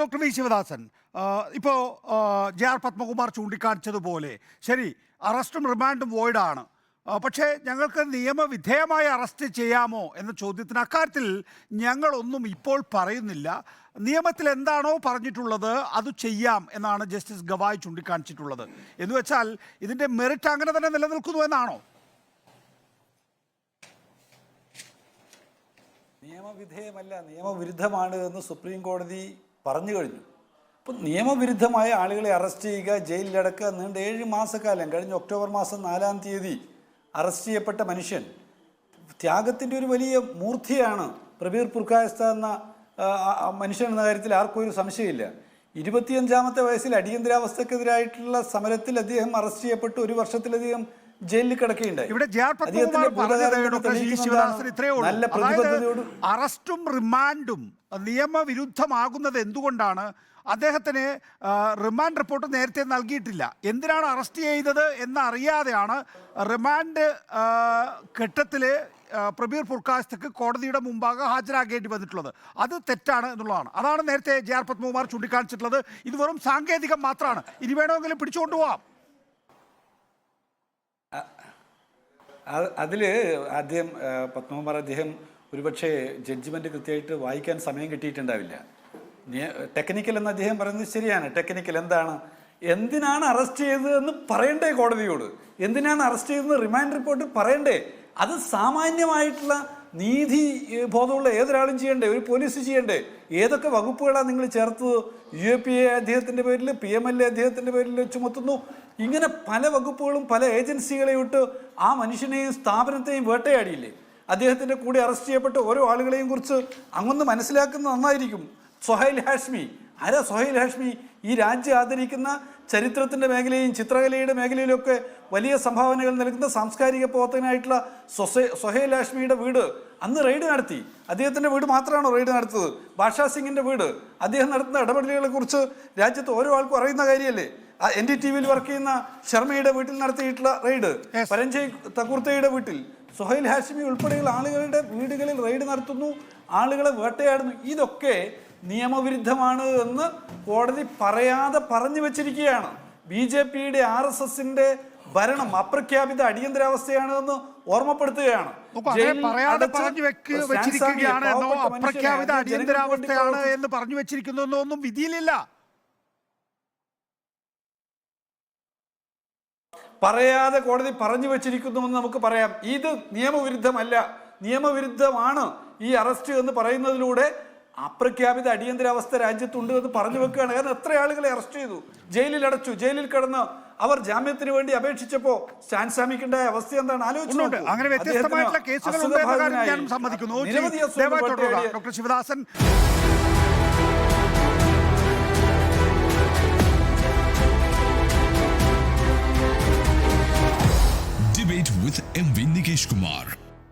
Doctor V Sivadasan ഇപ്പോൾ J R Padmakumar ചൂണ്ടിക്കാണിച്ചതുപോലെ ശരി അറസ്റ്റും റിമാൻഡും വോയിഡാണ്. പക്ഷേ ഞങ്ങൾക്ക് നിയമവിധേയമായി അറസ്റ്റ് ചെയ്യാമോ എന്ന ചോദ്യത്തിന് അക്കാര്യത്തിൽ ഞങ്ങളൊന്നും ഇപ്പോൾ പറയുന്നില്ല. നിയമത്തിൽ എന്താണോ പറഞ്ഞിട്ടുള്ളത് അത് ചെയ്യാം എന്നാണ് ജസ്റ്റിസ് ഗവായ് ചൂണ്ടിക്കാണിച്ചിട്ടുള്ളത്. എന്ന് വെച്ചാൽ ഇതിന്റെ മെറിറ്റ് അങ്ങനെ തന്നെ നിലനിൽക്കുന്നു എന്നാണോ? നിയമവിധേയമല്ല നിയമവിരുദ്ധമാണ് എന്ന് സുപ്രീം കോടതി പറഞ്ഞു കഴിഞ്ഞു. അപ്പം നിയമവിരുദ്ധമായ ആളുകളെ അറസ്റ്റ് ചെയ്യുക ജയിലിലടക്കുക നീണ്ട ഏഴ് മാസക്കാലം കഴിഞ്ഞ ഒക്ടോബർ മാസം നാലാം തീയതി അറസ്റ്റ് ചെയ്യപ്പെട്ട മനുഷ്യൻ ത്യാഗത്തിന്റെ ഒരു വലിയ മൂർത്തിയാണ്. പ്രബീർ പുർഖായസ്ത എന്ന മനുഷ്യൻ എന്ന കാര്യത്തിൽ ആർക്കും ഒരു സംശയമില്ല. ഇരുപത്തിയഞ്ചാമത്തെ വയസ്സിൽ അടിയന്തരാവസ്ഥക്കെതിരായിട്ടുള്ള സമരത്തിൽ അദ്ദേഹം അറസ്റ്റ് ചെയ്യപ്പെട്ടു. ഒരു വർഷത്തിലധികം ജയിലിൽ കിടക്കുകയുണ്ടായി. ഇവിടെ ജെ ആർ അദ്ദേഹത്തിന്റെ പത്മകുമാർ പറഞ്ഞത് ഭൂതകാലം ഡോക്ടർ ജി ശിവദാസൻ ഇത്രയേ ഉള്ളൂ. അതായത് അറസ്റ്റും റിമാൻഡും നിയമവിരുദ്ധമാകുന്നത് എന്തുകൊണ്ടാണ് അദ്ദേഹത്തിന് റിമാൻഡ് റിപ്പോർട്ട് നേരത്തെ നൽകിയിട്ടില്ല. എന്തിനാണ് അറസ്റ്റ് ചെയ്തത് എന്നറിയാതെയാണ് റിമാൻഡ് ഘട്ടത്തിൽ പ്രബീർ പുർക്കാസ്തക്ക് കോടതിയുടെ മുമ്പാകെ ഹാജരാകേണ്ടി വന്നിട്ടുള്ളത്. അത് തെറ്റാണ് എന്നുള്ളതാണ്. അതാണ് നേരത്തെ ജെ ആർ പത്മകുമാർ ചൂണ്ടിക്കാണിച്ചിട്ടുള്ളത്. ഇത് വെറും സാങ്കേതികം മാത്രമാണ്. ഇനി വേണമെങ്കിലും പിടിച്ചുകൊണ്ടുപോവാം. അതിൽ ആദ്യം പത്മകുമാർ അദ്ദേഹം ഒരുപക്ഷെ ജഡ്ജ്മെന്റ് കൃത്യമായിട്ട് വായിക്കാൻ സമയം കിട്ടിയിട്ടുണ്ടാവില്ല. ടെക്നിക്കൽ എന്ന് അദ്ദേഹം പറയുന്നത് ശരിയാണ്. ടെക്നിക്കൽ എന്താണ്? എന്തിനാണ് അറസ്റ്റ് ചെയ്തത് എന്ന് പറയണ്ടേ കോടതിയോട്? എന്തിനാണ് അറസ്റ്റ് ചെയ്തതെന്ന് റിമാൻഡ് റിപ്പോർട്ടിൽ പറയണ്ടേ? അത് സാമാന്യമായിട്ടുള്ള നീതി ബോധമുള്ള ഏതൊരാളും ചെയ്യണ്ടേ? ഒരു പോലീസ് ചെയ്യണ്ടേ? ഏതൊക്കെ വകുപ്പുകളാണ് നിങ്ങൾ ചേർത്തത്? യു എ പി എ അദ്ദേഹത്തിന്റെ പേരിൽ പി എം എൽ എ അദ്ദേഹത്തിന്റെ പേരിൽ ചുമത്തുന്നു ഇങ്ങനെ പല വകുപ്പുകളും പല ഏജൻസികളെ വിട്ട് ആ മനുഷ്യനെയും സ്ഥാപനത്തെയും വേട്ടയാടിയില്ലേ? അദ്ദേഹത്തിന്റെ കൂടെ അറസ്റ്റ് ചെയ്യപ്പെട്ട ഓരോ ആളുകളെയും കുറിച്ച് അങ്ങൊന്ന് മനസ്സിലാക്കുന്ന നന്നായിരിക്കും. സൊഹൈൽ ഹാഷ്മി ആരാ സൊഹൈൽ ഹാഷ്മി? ഈ രാജ്യം ആദരിക്കുന്ന ചരിത്രത്തിന്റെ മേഖലയും ചിത്രകലയുടെ മേഖലയിലൊക്കെ വലിയ സംഭാവനകൾ നൽകുന്ന സാംസ്കാരിക പ്രവർത്തകനായിട്ടുള്ള സൊസൈ സൊഹൈൽ ഹാഷ്മിയുടെ വീട് അന്ന് റെയ്ഡ് നടത്തി. അദ്ദേഹത്തിന്റെ വീട് മാത്രമാണോ റെയ്ഡ് നടത്തത് ഭാഷാ സിംഗിന്റെ വീട്. അദ്ദേഹം നടത്തുന്ന ഇടപെടലുകളെ കുറിച്ച് രാജ്യത്ത് ഓരോ ആൾക്കും അറിയുന്ന കാര്യമല്ലേ? എൻ ഡി ടി വിയിൽ വർക്ക് ചെയ്യുന്ന ശർമ്മയുടെ വീട്ടിൽ നടത്തിയിട്ടുള്ള റെയ്ഡ്. പരഞ്ജയ് തക്കുർത്തയുടെ വീട്ടിൽ. സുഹൈൽ ഹാഷിമി ഉൾപ്പെടെയുള്ള ആളുകളുടെ വീടുകളിൽ റെയ്ഡ് നടത്തുന്നു. ആളുകളെ വേട്ടയാടുന്നു. ഇതൊക്കെ നിയമവിരുദ്ധമാണ് എന്ന് കോടതി പറയാതെ പറഞ്ഞു വെച്ചിരിക്കുകയാണ്. ബി ജെ പിയുടെ ആർ എസ് എസിന്റെ ഭരണം അപ്രഖ്യാപിത അടിയന്തരാവസ്ഥയാണ് എന്ന് ഓർമ്മപ്പെടുത്തുകയാണ്. പറയാതെ പറഞ്ഞു വെച്ചിരിക്കുകയാണ് എന്നോ അപ്രഖ്യാപിത അടിയന്തരാവസ്ഥയാണ് എന്ന് പറഞ്ഞു വെച്ചിരിക്കുന്നു വിധിയിലില്ല. പറയാതെ കോടതി പറഞ്ഞു വെച്ചിരിക്കുന്നുവെന്ന് നമുക്ക് പറയാം. ഇത് നിയമവിരുദ്ധമല്ല. നിയമവിരുദ്ധമാണ് ഈ അറസ്റ്റ് എന്ന് പറയുന്നതിലൂടെ അപ്രഖ്യാപിത അടിയന്തരാവസ്ഥ രാജ്യത്തുണ്ട് എന്ന് പറഞ്ഞു വെക്കുകയാണ്. കാരണം എത്ര ആളുകളെ അറസ്റ്റ് ചെയ്തു? ജയിലിൽ അടച്ചു ജയിലിൽ കിടന്ന് അവർ ജാമ്യത്തിന് വേണ്ടി അപേക്ഷിച്ചപ്പോ സ്റ്റാൻ സാമിക്കുണ്ടായ അവസ്ഥ എന്താണ്? ആലോചിച്ച് ഉണ്ട് നോക്കൂ. അങ്ങനെ വ്യത്യസ്തമായിട്ടുള്ള കേസുകൾ സമ്മതിക്കുന്നു. Doctor Sivadasan. Debate with MV Nikesh Kumar.